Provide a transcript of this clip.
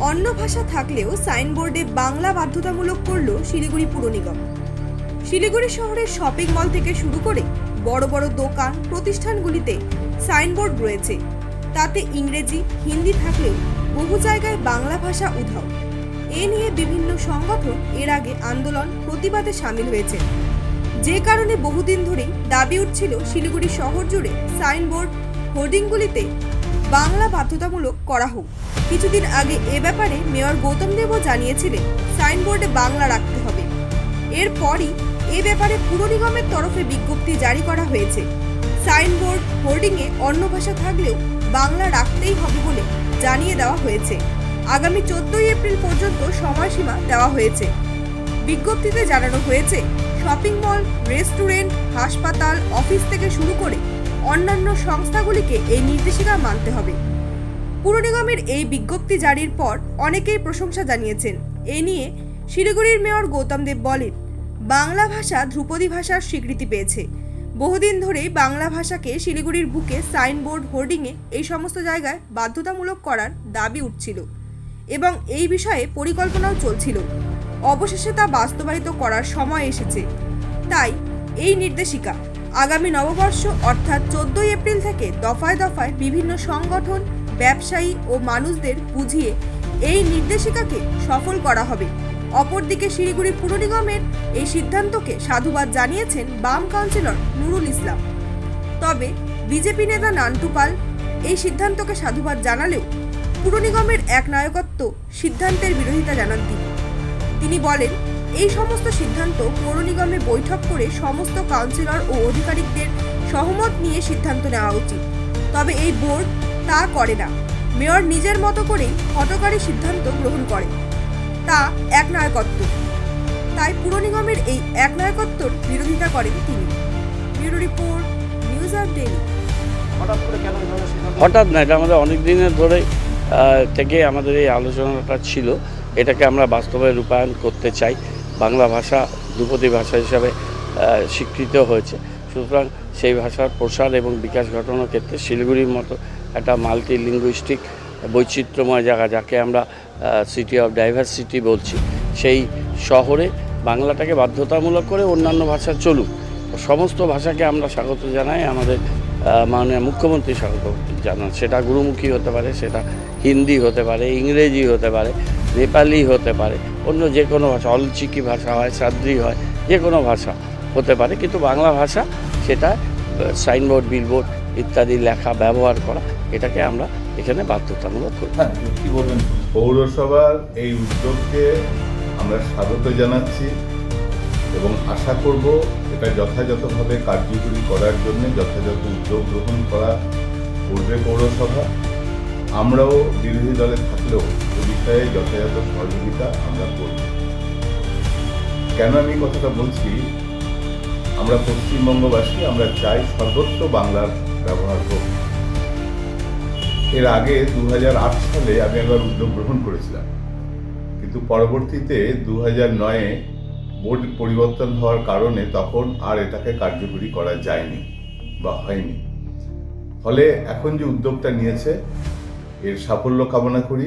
অন্য ভাষা থাকলেও সাইনবোর্ডে বাংলা বাধ্যতামূলক করল শিলিগুড়ি পুর নিগম। শিলিগুড়ি শহরের শপিং মল থেকে শুরু করে বড় বড় দোকান, প্রতিষ্ঠানগুলিতে সাইনবোর্ড রয়েছে। তাতে ইংরেজি, হিন্দি থাকলেও বহু জায়গায় বাংলা ভাষা উধাও। এ নিয়ে বিভিন্ন সংগঠন এর আগে আন্দোলন, প্রতিবাদে সামিল হয়েছে। যে কারণে বহুদিন ধরেই দাবি উঠছিল শিলিগুড়ি শহর জুড়ে সাইনবোর্ড হোর্ডিংগুলিতে বাংলা বাধ্যতামূলক করা হোক। কিছুদিন আগে এ ব্যাপারে মেয়র গৌতম দেবও জানিয়েছিলেন, সাইনবোর্ডে বাংলা রাখতে হবে। এরপরই এ ব্যাপারে পুর নিগমের তরফে বিজ্ঞপ্তি জারি করা হয়েছে। সাইনবোর্ড হোর্ডিংয়ে অন্য ভাষা থাকলেও বাংলা রাখতেই হবে বলে জানিয়ে দেওয়া হয়েছে। আগামী চোদ্দই এপ্রিল পর্যন্ত সময়সীমা দেওয়া হয়েছে। বিজ্ঞপ্তিতে জানানো হয়েছে, শপিং মল, রেস্টুরেন্ট, হাসপাতাল, অফিস থেকে শুরু করে অন্যান্য সংস্থাগুলিকে এই নির্দেশিকা মানতে হবে। পুর নিগমের এই বিজ্ঞপ্তি জারির পর অনেকেই প্রশংসা জানিয়েছেন। এ নিয়ে শিলিগুড়ির মেয়র গৌতম দেব বলেন, বাংলা ভাষা ধ্রুপদী ভাষার স্বীকৃতি পেয়েছে। বহুদিন ধরেই বাংলা ভাষাকে শিলিগুড়ির বুকে সাইনবোর্ড হোর্ডিংয়ে এই সমস্ত জায়গায় বাধ্যতামূলক করার দাবি উঠছিল এবং এই বিষয়ে পরিকল্পনাও চলছিল। অবশেষে তা বাস্তবায়িত করার সময় এসেছে। তাই এই নির্দেশিকা আগামী নববর্ষ, অর্থাৎ চোদ্দই এপ্রিল থেকে দফায় দফায় বিভিন্ন সংগঠন, ব্যবসায়ী ও মানুষদের বুঝিয়ে এই নির্দেশিকাকে সফল করা হবে। অপরদিকে শিলিগুড়ি পুর নিগমের এই সিদ্ধান্তকে সাধুবাদ জানিয়েছেন বাম কাউন্সিলর নুরুল ইসলাম। তবে বিজেপি নেতা নান্টু পাল এই সিদ্ধান্তকে সাধুবাদ জানালেও পুর নিগমের এক নায়কত্ব সিদ্ধান্তের বিরোধিতা জানান তিনি। তিনি বলেন এই সমস্ত সিদ্ধান্ত পৌর নিগমে বৈঠক করে সমস্ত কাউন্সিলর ও আধিকারিকদের সহমত নিয়ে সিদ্ধান্ত নেওয়া উচিত। তবে এই বোর্ড তা করে না। মেয়র নিজের মতো করেই হটকারী সিদ্ধান্ত গ্রহণ করে। তা এক নায়কত্ব তাই পুর নিগমের এই এক নায়কত্বর বিরোধিতা করেন তিনি। ব্যুরো রিপোর্ট নিউজ হঠাৎ না এটা আমাদের অনেক দিনের ধরে থেকে আমাদের এই আলোচনাটা ছিল। এটাকে আমরা বাস্তবে রূপায়ণ করতে চাই। বাংলা ভাষা ধ্রুপদী ভাষা হিসাবে স্বীকৃত হয়েছে। সুতরাং সেই ভাষার প্রসার এবং বিকাশ ঘটানোর ক্ষেত্রে শিলিগুড়ির মতো একটা মাল্টি লিঙ্গুইস্টিক বৈচিত্র্যময় জায়গা, যাকে আমরা সিটি অফ ডাইভার্সিটি বলছি, সেই শহরে বাংলাটাকে বাধ্যতামূলক করে অন্যান্য ভাষা চলুক। সমস্ত ভাষাকে আমরা স্বাগত জানাই, আমাদের মাননীয় মুখ্যমন্ত্রী স্বাগত জানান। সেটা গুরুমুখী হতে পারে, সেটা হিন্দি হতে পারে, ইংরেজি হতে পারে, নেপালি হতে পারে। অন্য যে কোনো ভাষা অলচিকি ভাষা হয় সাদ্রি হয় যে কোনো ভাষা হতে পারে কিন্তু বাংলা ভাষা সেটা সাইনবোর্ড বিলবোর্ড ইত্যাদি লেখা ব্যবহার করা এটাকে আমরা এখানে বাধ্যতামূলক করি। হ্যাঁ কি বলবেন? পৌরসভার এই উদ্যোগকে আমরা স্বাগত জানাচ্ছি এবং আশা করব এটা যথাযথভাবে কার্যকরী করার জন্য যথাযথ উদ্যোগ গ্রহণ করা করবে পৌরসভা। আমরাও বিরোধী দলে থাকলেও বিষয়ে যথাযথ সহযোগিতা আমরা করব। কেন আমি কথাটা বলছি? আমরা পশ্চিমবঙ্গবাসী, আমরা চাই সর্বত্র বাংলার ব্যবহার হোক। এর আগে দু হাজার আট সালে আমি একবার উদ্যোগ গ্রহণ করেছিলাম। কিন্তু পরবর্তীতে দু নয়ে বোর্ড পরিবর্তন হওয়ার কারণে তখন আর এটাকে কার্যকরী করা যায়নি বা হয়নি। ফলে এখন যে উদ্যোগটা নিয়েছে, এর সাফল্য কামনা করি।